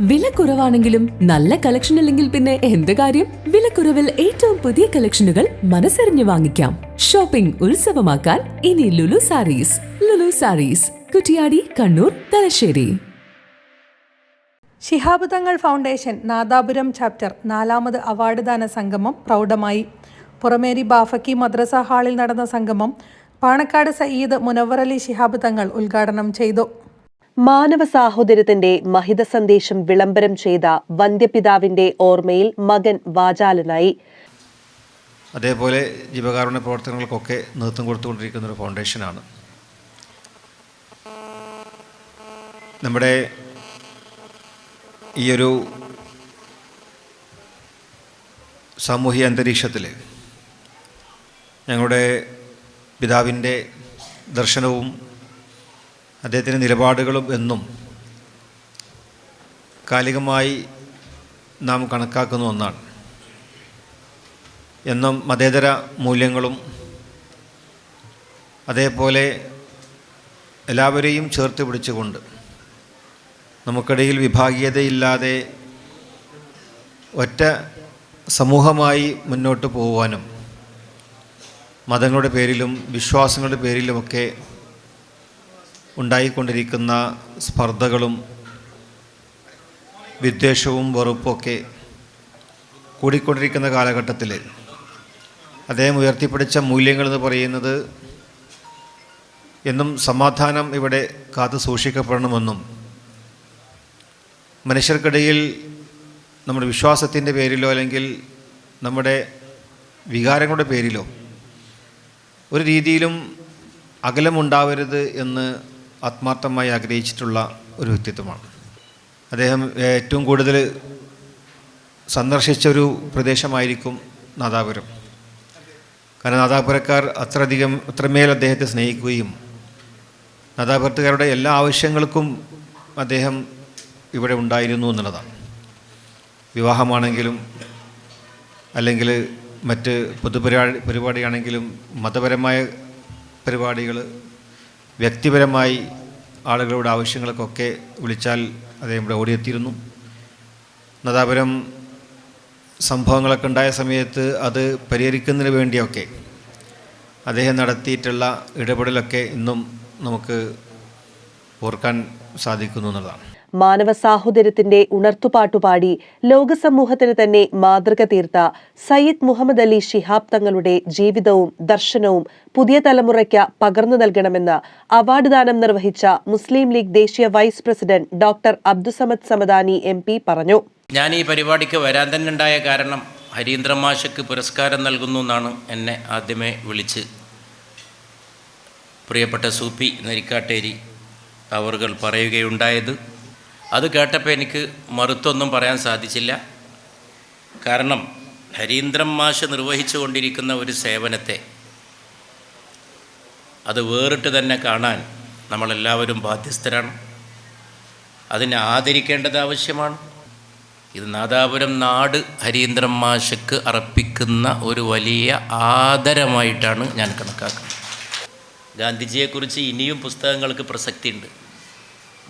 വില കുറവാണെങ്കിലും നല്ല കളക്ഷൻ അല്ലെങ്കിൽ പിന്നെ എന്ത് കാര്യം? വിലക്കുറവിൽ ഏറ്റവും പുതിയ കളക്ഷനുകൾ മനസ്സറിഞ്ഞു വാങ്ങിക്കാം. ഷോപ്പിംഗ് ഉത്സവമാക്കാൻ ഇനി Lulu Sarees. Lulu Sarees. Kuttiyadi Kannur Thalassery. Shihab Thangal foundation Nadapuram chapter നാലാമത് അവാർഡ് ദാന സംഗമം പ്രൗഢമായി. പുറമേരി ബാഫക്കി മദ്രസ ഹാളിൽ നടന്ന സംഗമം പാണക്കാട് സയ്യിദ് മുനവർ അലി ശിഹാബ് തങ്ങൾ ഉദ്ഘാടനം ചെയ്തു. മാനവ സാഹോദര്യത്തിന്റെ മഹിത സന്ദേശം വിളംബരം ചെയ്ത വന്ധ്യപിതാവിന്റെ ഓർമ്മയിൽ മകൻ വാചാലനായി. അതേപോലെ ജീവകാരുണ്യ പ്രവർത്തനങ്ങൾക്കൊക്കെ നേതൃത്വം കൊടുത്തുകൊണ്ടിരിക്കുന്ന ഒരു ഫൗണ്ടേഷനാണ്. നമ്മുടെ ഈ ഒരു സാമൂഹിക അന്തരീക്ഷത്തിൽ ഞങ്ങളുടെ പിതാവിന്റെ ദർശനവും അദ്ദേഹത്തിന്റെ നിലപാടുകളും എന്നും കാലികമായി നാം കണക്കാക്കുന്ന ഒന്നാണ്. എന്നും മതേതര മൂല്യങ്ങളും അതേപോലെ എല്ലാവരെയും ചേർത്ത് പിടിച്ചുകൊണ്ട് നമുക്കിടയിൽ വിഭാഗീയതയില്ലാതെ ഒറ്റ സമൂഹമായി മുന്നോട്ട് പോകുവാനും മതങ്ങളുടെ പേരിലും വിശ്വാസങ്ങളുടെ പേരിലുമൊക്കെ ഉണ്ടായിക്കൊണ്ടിരിക്കുന്ന സ്പർദ്ധകളും വിദ്വേഷവും വെറുപ്പൊക്കെ കൂടിക്കൊണ്ടിരിക്കുന്ന കാലഘട്ടത്തിൽ അദ്ദേഹം ഉയർത്തിപ്പിടിച്ച മൂല്യങ്ങൾ എന്ന് പറയുന്നത് എന്നും സമാധാനം ഇവിടെ കാത്തു സൂക്ഷിക്കപ്പെടണമെന്നും മനുഷ്യർക്കിടയിൽ നമ്മുടെ വിശ്വാസത്തിന്റെ പേരിലോ അല്ലെങ്കിൽ നമ്മുടെ വികാരങ്ങളുടെ പേരിലോ ഒരു രീതിയിലും അകലമുണ്ടാവരുത് എന്ന് ആത്മാർത്ഥമായി ആഗ്രഹിച്ചിട്ടുള്ള ഒരു വ്യക്തിത്വമാണ്. അദ്ദേഹം ഏറ്റവും കൂടുതൽ സന്ദർശിച്ച ഒരു പ്രദേശമായിരിക്കും നാദാപുരം. കാരണം നാദാപുരക്കാർ അത്രയധികം അത്രമേൽ അദ്ദേഹത്തെ സ്നേഹിക്കുകയും നാദാപുരത്തുകാരുടെ എല്ലാ ആവശ്യങ്ങൾക്കും അദ്ദേഹം ഇവിടെ ഉണ്ടായിരുന്നു എന്നുള്ളതാണ്. വിവാഹമാണെങ്കിലും അല്ലെങ്കിൽ മറ്റ് പൊതുപരിപാടി പരിപാടിയാണെങ്കിലും മതപരമായ പരിപാടികൾ വ്യക്തിപരമായി ആളുകളുടെ ആവശ്യങ്ങൾക്കൊക്കെ വിളിച്ചാൽ അദ്ദേഹം ഇവിടെ ഓടിയെത്തിയിരുന്നു. നദാപുരം സംഭവങ്ങളൊക്കെ ഉണ്ടായ സമയത്ത് അത് പരിഹരിക്കുന്നതിന് വേണ്ടിയൊക്കെ അദ്ദേഹം നടത്തിയിട്ടുള്ള ഇടപെടലൊക്കെ ഇന്നും നമുക്ക് ഓർക്കാൻ സാധിക്കുന്നു എന്നുള്ളതാണ്. മാനവ സാഹോദര്യത്തിന്റെ ഉണർത്തുപാട്ടുപാടി ലോകസമൂഹത്തിന് തന്നെ മാതൃക തീർത്ത സയ്യിദ് മുഹമ്മദ് അലി ഷിഹാബ് തങ്ങളുടെ ജീവിതവും ദർശനവും പുതിയ തലമുറയ്ക്ക് പകർന്നു നൽകണമെന്ന് അവാർഡ് ദാനം നിർവഹിച്ച മുസ്ലിം ലീഗ് ദേശീയ vice president doctor Abdussamad Samadani M പറഞ്ഞു. ഞാൻ ഈ പരിപാടിക്ക് വരാൻ തന്നെ ഉണ്ടായ കാരണം ഹരീന്ദ്രമാശയ്ക്ക് പുരസ്കാരം നൽകുന്നു എന്നാണ് എന്നെ ആദ്യമേ വിളിച്ച് പ്രിയപ്പെട്ട സൂപ്പി നരിക്കാട്ടേരി അവർകൾ പറയുകയുണ്ടായത്. അത് കേട്ടപ്പോൾ എനിക്ക് മറുത്തൊന്നും പറയാൻ സാധിച്ചില്ല. കാരണം ഹരീന്ദ്രൻ മാഷ് നിർവഹിച്ചു കൊണ്ടിരിക്കുന്ന ഒരു സേവനത്തെ അത് വേറിട്ട് തന്നെ കാണാൻ നമ്മളെല്ലാവരും ബാധ്യസ്ഥരാണ്. അതിനെ ആദരിക്കേണ്ടത് ആവശ്യമാണ്. ഇത് നാദാപുരം നാട് ഹരീന്ദ്രൻ മാഷക്ക് അർപ്പിക്കുന്ന ഒരു വലിയ ആദരമായിട്ടാണ് ഞാൻ കണക്കാക്കുന്നത്. ഗാന്ധിജിയെക്കുറിച്ച് ഇനിയും പുസ്തകങ്ങൾക്ക് പ്രസക്തിയുണ്ട്.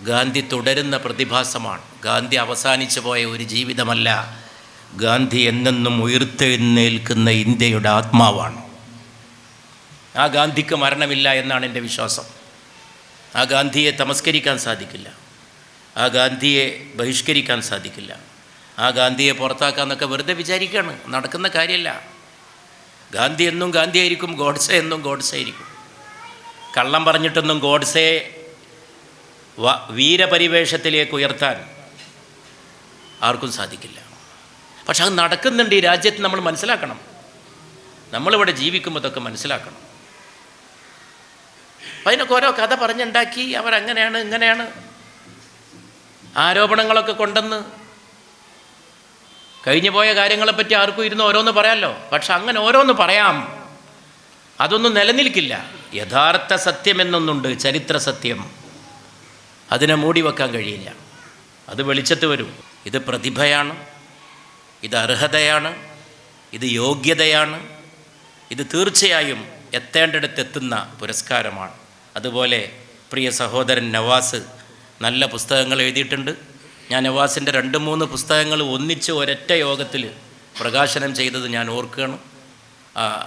ഗാന്ധി തുടരുന്ന പ്രതിഭാസമാണ്. ഗാന്ധി അവസാനിച്ചു പോയ ഒരു ജീവിതമല്ല. ഗാന്ധി എന്നെന്നും ഉയർത്തെഴുന്നേൽക്കുന്ന ഇന്ത്യയുടെ ആത്മാവാണ്. ആ ഗാന്ധിക്ക് മരണമില്ല എന്നാണ് എന്റെ വിശ്വാസം. ആ ഗാന്ധിയെ തമസ്കരിക്കാൻ സാധിക്കില്ല. ആ ഗാന്ധിയെ ബഹിഷ്കരിക്കാൻ സാധിക്കില്ല. ആ ഗാന്ധിയെ പുറത്താക്കാമെന്നൊക്കെ വെറുതെ വിചാരിക്കുകയാണ് നടക്കുന്ന കാര്യമല്ല ഗാന്ധി എന്നും ഗാന്ധിയായിരിക്കും ഗോഡ്സെ എന്നും ഗോഡ്സെ ആയിരിക്കും കള്ളം പറഞ്ഞിട്ടൊന്നും ഗോഡ്സെ വീരപരിവേഷത്തിലേക്ക് ഉയർത്താൻ ആർക്കും സാധിക്കില്ല. പക്ഷെ അത് നടക്കുന്നുണ്ട്. ഈ രാജ്യത്ത് നമ്മൾ മനസ്സിലാക്കണം. നമ്മളിവിടെ ജീവിക്കുമ്പോൾ ഇതൊക്കെ മനസ്സിലാക്കണം. അതിനൊക്കെ ഓരോ കഥ പറഞ്ഞുണ്ടാക്കി. അവരങ്ങനെയാണ് ഇങ്ങനെയാണ്. ആരോപണങ്ങളൊക്കെ കൊണ്ടെന്ന് കഴിഞ്ഞു പോയ കാര്യങ്ങളെപ്പറ്റി ആർക്കും ഇരുന്ന് ഓരോന്ന് പറയാമല്ലോ പക്ഷെ അങ്ങനെ ഓരോന്ന് പറയാം. അതൊന്നും നിലനിൽക്കില്ല. യഥാർത്ഥ സത്യമെന്നൊന്നുണ്ട്. ചരിത്ര സത്യം. അതിനെ മൂടി വെക്കാൻ കഴിയില്ല. അത് വെളിച്ചത്ത് വരും. ഇത് പ്രതിഭയാണ്. ഇത് അർഹതയാണ്. ഇത് യോഗ്യതയാണ്. ഇത് തീർച്ചയായും എത്തേണ്ടടുത്തെത്തുന്ന പുരസ്കാരമാണ്. അതുപോലെ പ്രിയ സഹോദരൻ നവാസ് നല്ല പുസ്തകങ്ങൾ എഴുതിയിട്ടുണ്ട്. ഞാൻ നവാസിന്റെ രണ്ട് മൂന്ന് പുസ്തകങ്ങൾ ഒന്നിച്ച് ഒരൊറ്റ യോഗത്തിൽ പ്രകാശനം ചെയ്തത് ഞാൻ ഓർക്കുകയാണ്.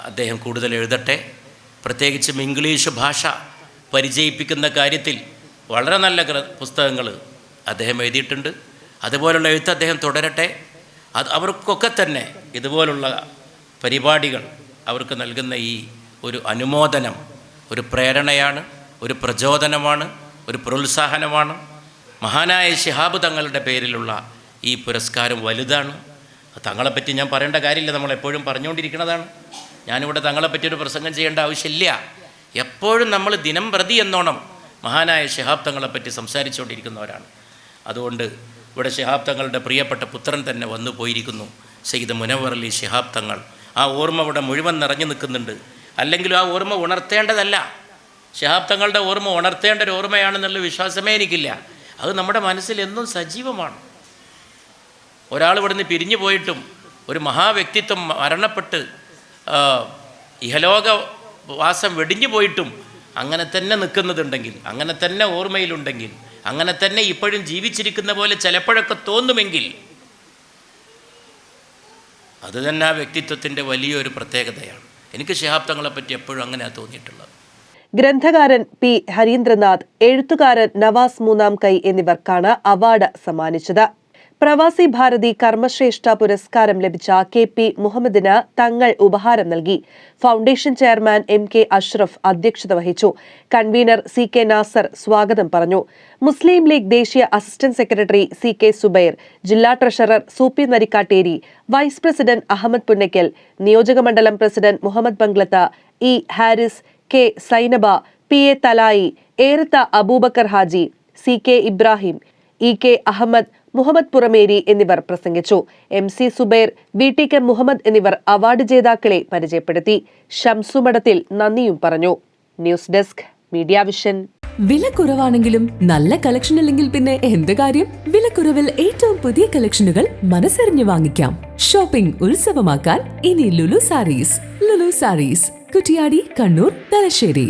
അദ്ദേഹം കൂടുതൽ എഴുതട്ടെ. പ്രത്യേകിച്ചും ഇംഗ്ലീഷ് ഭാഷ പരിചയിപ്പിക്കുന്ന കാര്യത്തിൽ വളരെ നല്ല പുസ്തകങ്ങൾ അദ്ദേഹം എഴുതിയിട്ടുണ്ട്. അതുപോലുള്ള എഴുത്ത് അദ്ദേഹം തുടരട്ടെ. അത് അവർക്കൊക്കെ തന്നെ ഇതുപോലുള്ള പരിപാടികൾ അവർക്ക് നൽകുന്ന ഈ ഒരു അനുമോദനം ഒരു പ്രേരണയാണ് ഒരു പ്രചോദനമാണ് ഒരു പ്രോത്സാഹനമാണ്. മഹാനായ ശിഹാബ് തങ്ങളുടെ പേരിലുള്ള ഈ പുരസ്കാരം വലുതാണ്. തങ്ങളെപ്പറ്റി ഞാൻ പറയേണ്ട കാര്യമില്ല നമ്മളെപ്പോഴും പറഞ്ഞുകൊണ്ടിരിക്കുന്നതാണ്. ഞാനിവിടെ തങ്ങളെപ്പറ്റി ഒരു പ്രസംഗം ചെയ്യേണ്ട ആവശ്യമില്ല. എപ്പോഴും നമ്മൾ ദിനം പ്രതി എന്നോണം മഹാനായ ശിഹാബ് തങ്ങളെപ്പറ്റി സംസാരിച്ചുകൊണ്ടിരിക്കുന്നവരാണ്. അതുകൊണ്ട് ഇവിടെ ശിഹാബ് തങ്ങളുടെ പ്രിയപ്പെട്ട പുത്രൻ തന്നെ വന്നു പോയിരിക്കുന്നു. സെയ്ദ് മുനവർ അലി ശിഹാബ് തങ്ങൾ ആ ഓർമ്മ ഇവിടെ മുഴുവൻ നിറഞ്ഞു നിൽക്കുന്നുണ്ട്. അല്ലെങ്കിലും ആ ഓർമ്മ ഉണർത്തേണ്ടതല്ല. ശിഹാബ് തങ്ങളുടെ ഓർമ്മ ഉണർത്തേണ്ട ഒരു ഓർമ്മയാണെന്നുള്ള വിശ്വാസമേ എനിക്കില്ല. അത് നമ്മുടെ മനസ്സിൽ എന്നും സജീവമാണ്. ഒരാൾ ഇവിടുന്ന് പിരിഞ്ഞു പോയിട്ടും ഒരു മഹാവ്യക്തിത്വം മരണപ്പെട്ട് ഇഹലോകവാസം ഇഹലോക വാസം വെടിഞ്ഞു പോയിട്ടും അങ്ങനെ തന്നെ നിൽക്കുന്നതുണ്ടെങ്കിൽ അങ്ങനെ തന്നെ ഓർമ്മയിലുണ്ടെങ്കിൽ അങ്ങനെ തന്നെ ഇപ്പോഴും ജീവിച്ചിരിക്കുന്ന പോലെ ചിലപ്പോഴൊക്കെ തോന്നുമെങ്കിൽ അത് തന്നെ ആ വ്യക്തിത്വത്തിന്റെ വലിയൊരു പ്രത്യേകതയാണ്. എനിക്ക് ശിഹാബ് തങ്ങളെ പറ്റി എപ്പോഴും അങ്ങനെയാണ് തോന്നിയിട്ടുള്ളത്. ഗ്രന്ഥകാരൻ പി ഹരീന്ദ്രനാഥ് എഴുത്തുകാരൻ നവാസ് മൂന്നാം കൈ എന്നിവർക്കാണ് അവാർഡ് സമ്മാനിച്ചത്. പ്രവാസി ഭാരതി കർമ്മശ്രേഷ്ഠ പുരസ്കാരം ലഭിച്ച കെ പി മുഹമ്മദിന് തങ്ങൾ ഉപഹാരം നൽകി. Foundation chairman M K Ashraf അധ്യക്ഷത വഹിച്ചു. കൺവീനർ സി കെ നാസർ സ്വാഗതം പറഞ്ഞു. മുസ്ലിം ലീഗ് ദേശീയ assistant secretary C K Subair ജില്ലാ treasurer Soopy Narikkatteri vice president Ahmed Punnakkal നിയോജകമണ്ഡലം president Muhammad Banglath E Haris K Zainaba P A Thalayi Erath Aboobacker Haji C K Ibrahim E K Ahmed Muhammad Purameri എന്നിവർ പ്രസംഗിച്ചു. M C Subair V T K Muhammad എന്നിവർ award ജേതാക്കളെ പരിചയപ്പെടുത്തി. ഷംസുമഠത്തിൽ നന്ദിയും പറഞ്ഞു. News desk media vision. വില കുറവാണെങ്കിലും നല്ല കളക്ഷൻ അല്ലെങ്കിൽ പിന്നെ എന്ത് കാര്യം? വിലക്കുറവിൽ ഏറ്റവും പുതിയ കളക്ഷനുകൾ മനസ്സറിഞ്ഞു വാങ്ങിക്കാം. ഷോപ്പിംഗ് ഉത്സവമാക്കാൻ ഇനി ലുലു സാരീസ്. ലുലു സാരീസ്. കുറ്റിയാടി കണ്ണൂർ തലശ്ശേരി.